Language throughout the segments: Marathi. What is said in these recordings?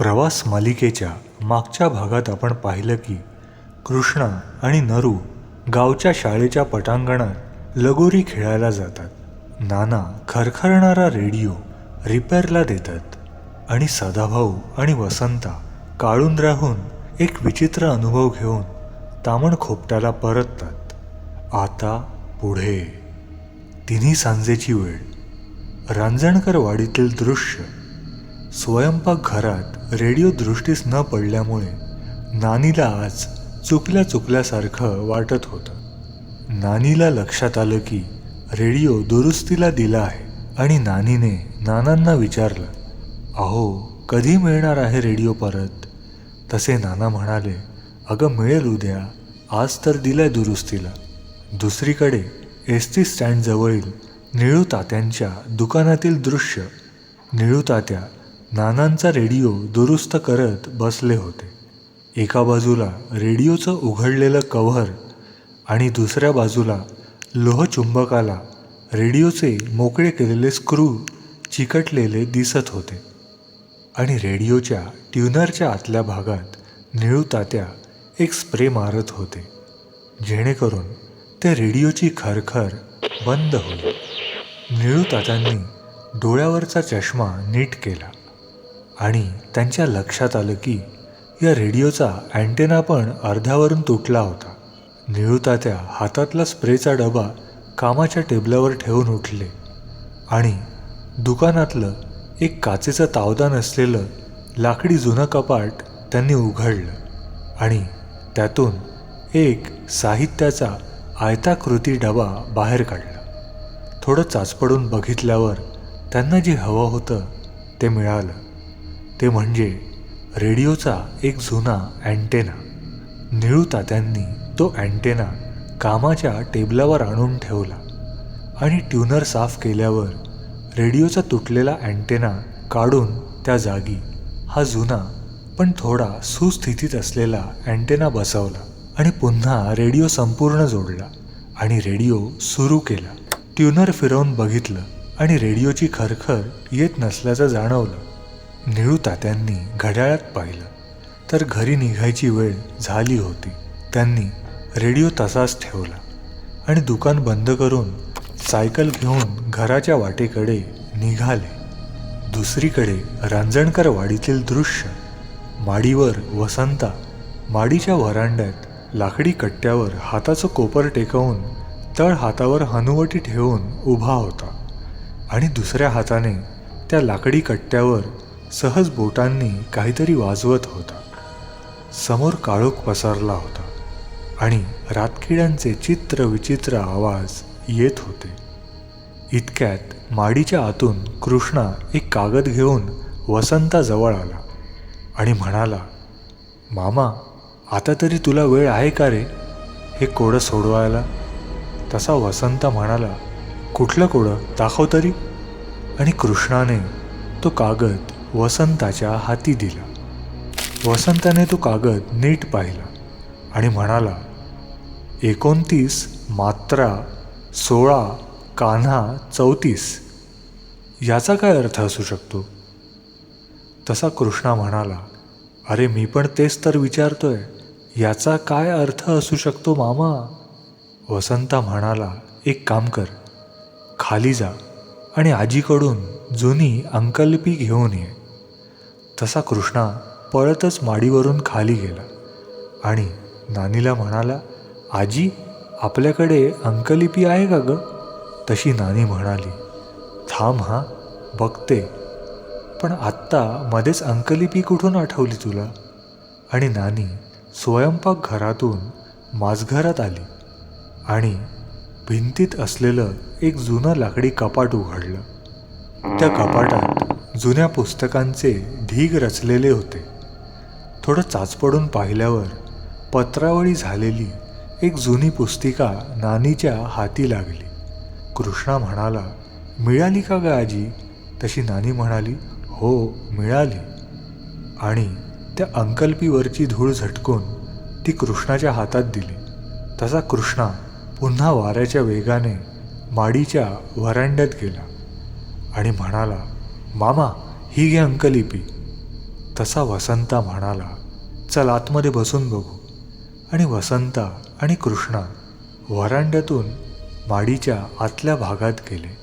प्रवास मालिकेच्या मागच्या भागात आपण पाहिलं की कृष्णा आणि नरू गावच्या शाळेच्या पटांगणात लगोरी खेळायला जातात. नाना खरखरणारा रेडिओ रिपेअरला देतात. आणि सदाभाऊ आणि वसंता काळून राहून एक विचित्र अनुभव घेऊन तामण खोपट्याला परततात. आता पुढे. तिन्ही सांजेची वेळ. रांजणकर वाडीतील दृश्य. स्वयंपाकघरात रेडिओ दृष्टीस न पडल्यामुळे नानीला आज चुकल्या चुकल्यासारखं वाटत होतं. नानीला लक्षात आलं की रेडिओ दुरुस्तीला दिला आहे आणि नानीने नानांना विचारलं अहो कधी मिळणार आहे रेडिओ परत? तसे नाना म्हणाले अगं मिळेल उद्या. आज तर दिलाय दुरुस्तीला. दुसरीकडे एस टी स्टँडजवळील निळू तात्यांच्या दुकानातील दृश्य निळू तात्या नानांचा रेडिओ दुरुस्त करत बसले होते. एका बाजूला रेडिओचं उघडलेलं कव्हर आणि दुसऱ्या बाजूला लोहचुंबकाला रेडिओचे मोकळे केलेले स्क्रू चिकटलेले दिसत होते. आणि रेडिओच्या ट्युनरच्या आतल्या भागात निळू तात्या एक स्प्रे मारत होते. जेणेकरून त्या रेडिओची खरखर बंद होईल. निळू तात्यांनी डोळ्यावरचा चष्मा नीट केला. आणि त्यांच्या लक्षात आलं की या रेडिओचा अँटेना पण अर्ध्यावरून तुटला होता. निळू तात्या हातातला स्प्रेचा डबा कामाच्या टेबलावर ठेवून उठले आणि दुकानातलं एक काचेचं तावदान असलेलं लाकडी जुनं कपाट त्यांनी उघडलं आणि त्यातून एक साहित्याचा आयताकृती डबा बाहेर काढला. थोडं चाचपडून बघितल्यावर त्यांना जे हवं होतं ते मिळालं. ते म्हणजे रेडिओचा एक जुना अँटेना. निळू तात्यांनी तो अँटेना कामाच्या टेबलावर आणून ठेवला आणि ट्यूनर साफ केल्यावर रेडिओचा तुटलेला अँटेना काढून त्या जागी हा जुना पण थोडा सुस्थितीत असलेला अँटेना बसवला आणि पुन्हा रेडिओ संपूर्ण जोडला आणि रेडिओ सुरू केला. ट्यूनर फिरवून बघितलं आणि रेडिओची खरखर येत नसल्याचं जाणवलं. निळू तात्यांनी घड्याळात पाहिलं. तर घरी निघायची वेळ झाली होती. त्यांनी रेडिओ तसाच ठेवला आणि दुकान बंद करून सायकल घेऊन घराच्या वाटेकडे निघाले. दुसरीकडे रांजणकर वाडीतील दृश्य. माडीवर वसंता माडीच्या वरांड्यात लाकडी कट्ट्यावर हाताचं कोपर टेकवून तळ हातावर हनुवटी ठेवून उभा होता आणि दुसऱ्या हाताने त्या लाकडी कट्ट्यावर सहज बोटांनी काहीतरी वाजवत होता. समोर काळोख पसरला होता आणि रातकिड्यांचे चित्र विचित्र आवाज येत होते. इतक्यात माडीच्या आतून कृष्णा एक कागद घेऊन वसंताजवळ आला आणि म्हणाला मामा आता तरी तुला वेळ आहे का रे? हे कोडं सोडवायला. तसा वसंत म्हणाला कुठलं कोडं? दाखव तरी. आणि कृष्णाने तो कागद वसंताच्या हाती दिला. वसंताने तो कागद नीट पाहिला आणि म्हणाला एकोणतीस मात्रा सोळा कान्हा चौतीस. याचा काय अर्थ असू शकतो? तसा कृष्णा म्हणाला अरे मी पण तेच तर विचारतोय. याचा काय अर्थ असू शकतो मामा? वसंता म्हणाला एक काम कर. खाली जा आणि आजीकडून जुनी अंकलपी घेऊन ये. तसा कृष्णा पळतच माडीवरून खाली गेला आणि नानीला म्हणाला आजी आपल्याकडे अंकलिपी आहे का गं? तशी नानी म्हणाली थांब हा बघते. पण आत्ता मध्येच अंकलिपी कुठून आठवली तुला? आणि नानी स्वयंपाक घरातून माझघरात आली आणि भिंतीत असलेलं एक जुनं लाकडी कपाट उघडलं. त्या कपाटात जुन्या पुस्तकांचे ढीग रचलेले होते. थोडं चाचपडून पाहिल्यावर पत्रावळी झालेली एक जुनी पुस्तिका नानीच्या हाती लागली. कृष्णा म्हणाला मिळाली का ग आजी? तशी नानी म्हणाली हो मिळाली. आणि त्या अंकल्पीवरची धूळ झटकून ती कृष्णाच्या हातात दिली. तसा कृष्णा पुन्हा वाऱ्याच्या वेगाने माडीच्या वरांड्यात गेला आणि म्हणाला मामा ही घे अंकलिपी तसा वसंता म्हणाला चल आतमध्ये बसून बघू. आणि वसंता आणि कृष्णा वरांड्यातून माडीच्या आतल्या भागात गेले.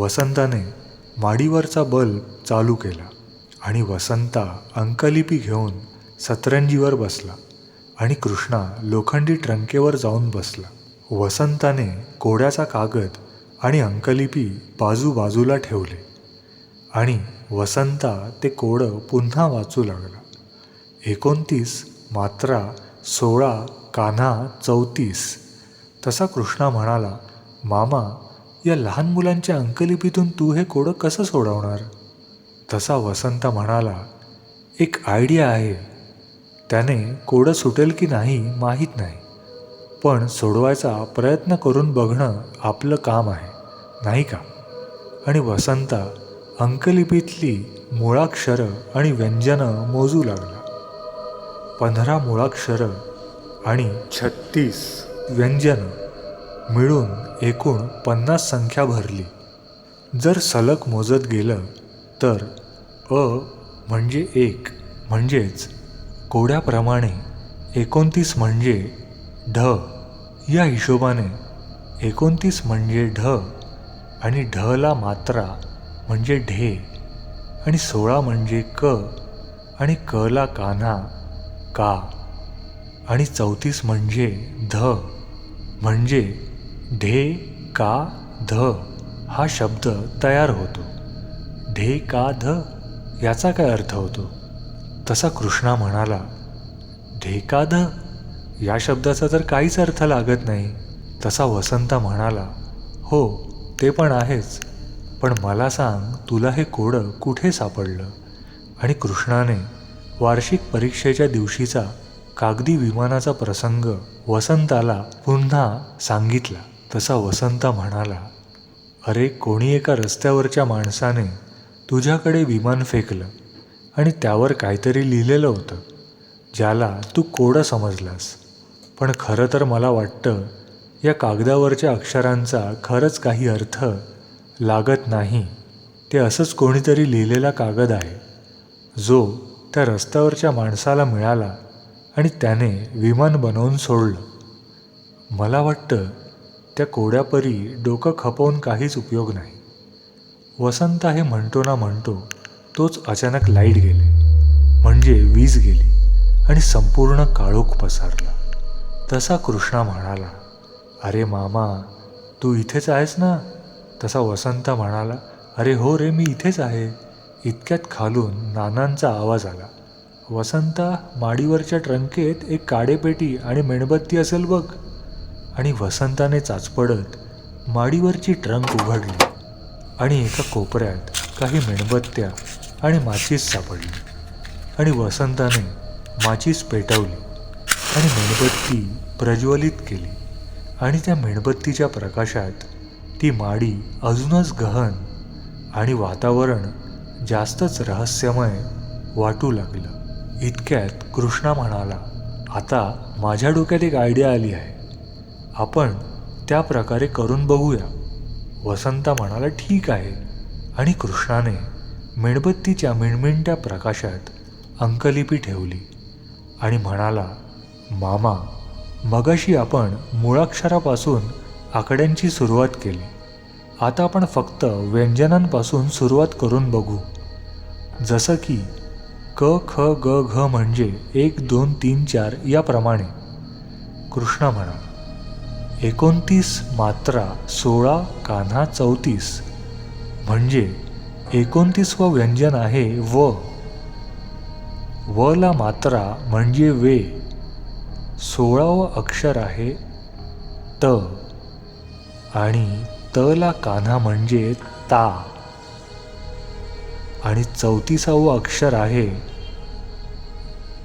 वसंताने माडीवरचा बल्ब चालू केला आणि वसंता अंकलिपी घेऊन सतरंजीवर बसला आणि कृष्णा लोखंडी ट्रंकेवर जाऊन बसला. वसंताने कोड्याचा कागद आणि अंकलिपी बाजूबाजूला ठेवले. आणि वसंता ते कोडं पुन्हा वाचू लागला. एकोणतीस मात्रा सोळा कान्हा चौतीस. तसा कृष्णा म्हणाला मामा या लहान मुलांच्या अंकलिपीतून तू हे कोडं कसं सोडवणार? तसा वसंत म्हणाला एक आयडिया आहे. त्याने कोडं सुटेल की नाही माहीत नाही. पण सोडवायचा प्रयत्न करून बघणं आपलं काम आहे नाही का? आणि वसंता अंकलिपीतली मुळाक्षरं आणि व्यंजनं मोजू लागला. पंधरा मुळाक्षरं आणि छत्तीस व्यंजनं मिळून एकूण पन्नास संख्या भरली. जर सलग मोजत गेलं तर अ म्हणजे एक म्हणजेच कोड्याप्रमाणे एकोणतीस म्हणजे ढ या हिशोबाने एकोणतीस म्हणजे ढ आणि ढला मात्रा म्हणजे ढे आणि सोळा म्हणजे क आणि कला कान्हा का. आणि चौतीस म्हणजे ध म्हणजे ढे का ध हा शब्द तयार होतो. ढे का ध याचा काय अर्थ होतो? तसा कृष्णा म्हणाला ढे का ध या शब्दाचा तर काहीच अर्थ लागत नाही. तसा वसंता म्हणाला हो ते पण आहेच. पण मला सांग तुला हे कोडं कुठे सापडलं? आणि कृष्णाने वार्षिक परीक्षेच्या दिवशीचा कागदी विमानाचा प्रसंग वसंताला पुन्हा सांगितला. तसा वसंता म्हणाला अरे कोणी एका रस्त्यावरच्या माणसाने तुझ्याकडे विमान फेकलं आणि त्यावर काहीतरी लिहिलेलं होतं ज्याला तू कोडं समजलास. पण खरं तर मला वाटतं या कागदावरच्या अक्षरांचा खरंच काही अर्थ लागत नाही. ते असंच कोणीतरी लिहिलेला कागद आहे. जो त्या रस्त्यावरच्या माणसाला मिळाला आणि त्याने विमान बनवून सोडलं. मला वाटतं त्या कोड्यापरी डोकं खपवून काहीच उपयोग नाही. वसंत हे म्हणतो ना म्हणतो तोच अचानक लाइट गेले. म्हणजे वीज गेली आणि संपूर्ण काळोख पसरला. तसा कृष्णा म्हणाला अरे मामा तू इथेच आहेस ना? तसा वसंत म्हणाला अरे हो रे मी इथेच आहे. इतक्यात खालून नानांचा आवाज आला. वसंता माडीवरच्या ट्रंकेत एक काडेपेटी आणि मेणबत्ती असेल बघ. आणि वसंताने चाचपडत माडीवरची ट्रंक उघडली आणि एका कोपऱ्यात काही मेणबत्त्या आणि माचीस सापडली. आणि वसंताने माचीस पेटवली आणि मेणबत्ती प्रज्वलित केली आणि त्या मेणबत्तीच्या प्रकाशात ती माडी अजूनच गहन आणि वातावरण जास्तच रहस्यमय वाटू लागलं. इतक्यात कृष्णा म्हणाला आता माझ्या डोक्यात एक आयडिया आली आहे. आपण त्या प्रकारे करून बघूया. वसंता म्हणाला ठीक आहे. आणि कृष्णाने मेणबत्तीच्या मिणमिणत्या प्रकाशात अंकलिपी ठेवली आणि म्हणाला मामा मगाशी आपण मुळाक्षरापासून आकड्यांची सुरुवात केली. आता आपण फक्त व्यंजनांपासून सुरुवात करून बघू. जसं की क ख ग घ म्हणजे एक दोन तीन चार याप्रमाणे. कृष्णा म्हणा एकोणतीस मात्रा सोळा कान्हा चौतीस म्हणजे एकोणतीसवं व्यंजन आहे व. वला मात्रा म्हणजे वे. सोळावं अक्षर आहे त. आणि तला कान्हा म्हणजे ता. आणि चौतीसावं अक्षर आहे.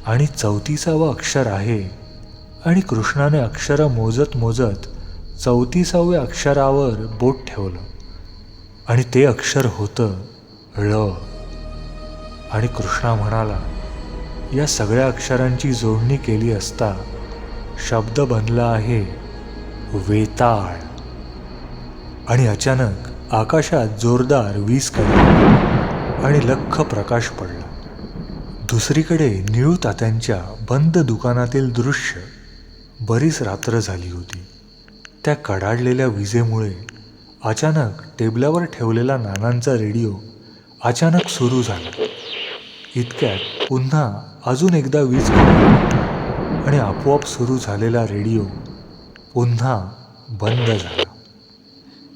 आणि चौतीसावं अक्षर आहे. आणि कृष्णाने अक्षरं मोजत मोजत चौतीसाव्या अक्षरावर बोट ठेवलं. आणि ते अक्षर होतं ळ. आणि कृष्णा म्हणाला या सगळ्या अक्षरांची जोडणी केली असता शब्द बनला आहे वेताळ. आणि अचानक आकाशात जोरदार वीज कळली आणि लख्ख प्रकाश पडला. दुसरीकडे निळू तात्यांच्या बंद दुकानातील दृश्य बरीच रात्र झाली होती. त्या कडाडलेल्या विजेमुळे अचानक टेबलावर ठेवलेला नानांचा रेडिओ अचानक सुरू झाला. इतक्यात पुन्हा अजून एकदा वीज आणि आपोआप सुरू झालेला रेडिओ पुन्हा बंद झाला.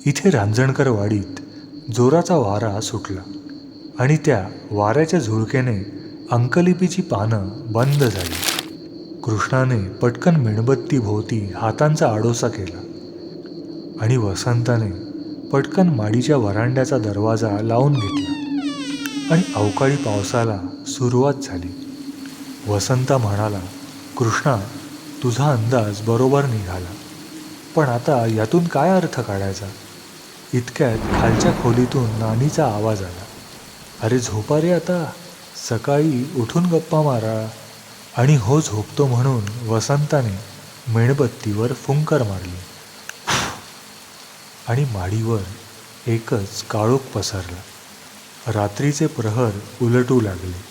इथे रांजणकर वाडीत जोराचा वारा सुटला आणि त्या वाऱ्याच्या झुळकेने अंकलिपीची पानं बंद झाली. कृष्णाने पटकन मेणबत्ती भोवती हातांचा आडोसा केला आणि वसंताने पटकन माडीच्या वरांड्याचा दरवाजा लावून घेतला आणि अवकाळी पावसाला सुरुवात झाली. वसंता म्हणाला कृष्णा तुझा अंदाज बरोबर निघाला. पण आता यातून काय अर्थ काढायचा? इतक्यात खालच्या खोलीतून नानीचा आवाज आला. अरे झोपा रे आता. सकाळी उठून गप्पा मारा. आणि हो झोपतो म्हणून वसंताने मेणबत्तीवर फुंकर मारली. आणि माडीवर एकच काळोख पसरला. रात्रीचे प्रहर उलटू लागले.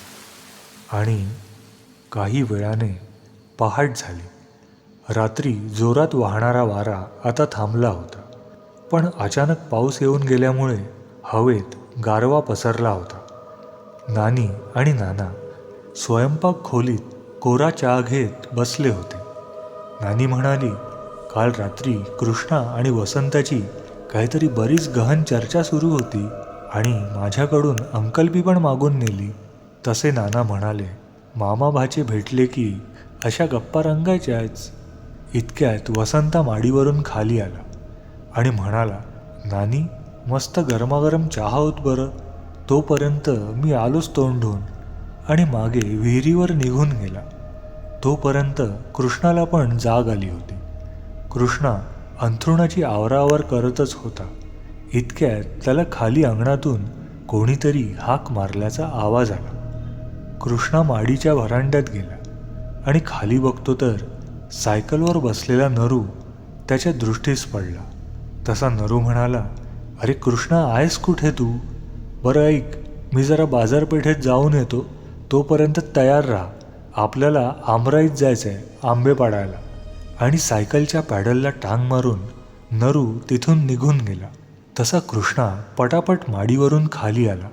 आणि काही वेळाने पहाट झाली. रात्री जोरात वाहणारा वारा आता थांबला होता. पण अचानक पाऊस येऊन गेल्यामुळे हवेत गारवा पसरला होता. नानी आणि नाना स्वयंपाक खोलीत कोरा चहा घेत बसले होते. नानी म्हणाली काल रात्री कृष्णा आणि वसंताची काहीतरी बरीच गहन चर्चा सुरू होती आणि माझ्याकडून अंकल्पी पण मागून नेली. तसे नाना म्हणाले मामा भाचे भेटले की अशा गप्पा रंगायच्याच. इतक्यात वसंता माडीवरून खाली आला. आणि म्हणाला नानी मस्त गरमागरम चहा होत बरं. तोपर्यंत मी आलोच तोंड धुवून आणि मागे विहिरीवर निघून गेला. तोपर्यंत कृष्णाला पण जाग आली होती. कृष्णा अंथरुणाची आवरावर करतच होता. इतक्यात त्याला खाली अंगणातून कोणीतरी हाक मारल्याचा आवाज आला. कृष्णा माडीच्या व्हरांड्यात गेला आणि खाली बघतो तर सायकलवर बसलेला नरू त्याच्या दृष्टीस पडला. तसा नरू म्हणाला अरे कृष्णा आहेस कुठे तू? बरं ऐक मी जरा बाजारपेठेत जाऊन येतो. तोपर्यंत तयार राहा. आपल्याला आमराईत जायचं आहे आंबे पाडायला. आणि सायकलच्या पॅडलला टांग मारून नरू तिथून निघून गेला. तसा कृष्णा पटापट माडीवरून खाली आला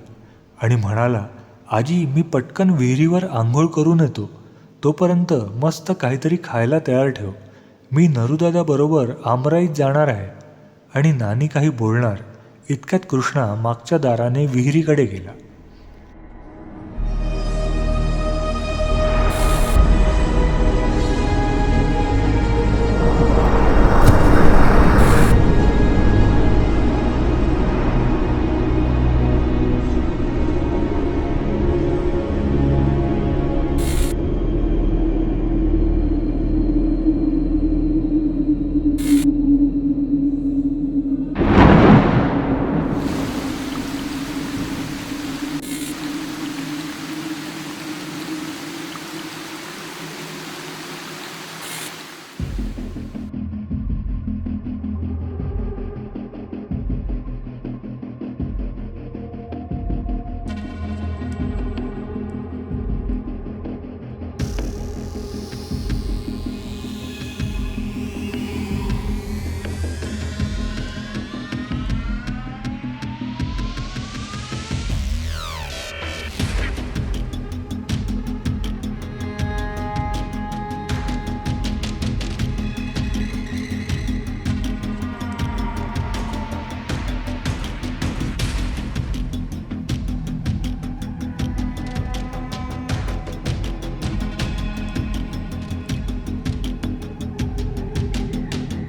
आणि म्हणाला आजी मी पटकन विहिरीवर आंघोळ करून येतो. तोपर्यंत मस्त काहीतरी खायला तयार ठेव. मी नरुदादाबरोबर आमराईत जाणार आहे. आणि नानी काही बोलणार इतक्यात कृष्णा मागच्या दाराने विहिरीकडे गेला.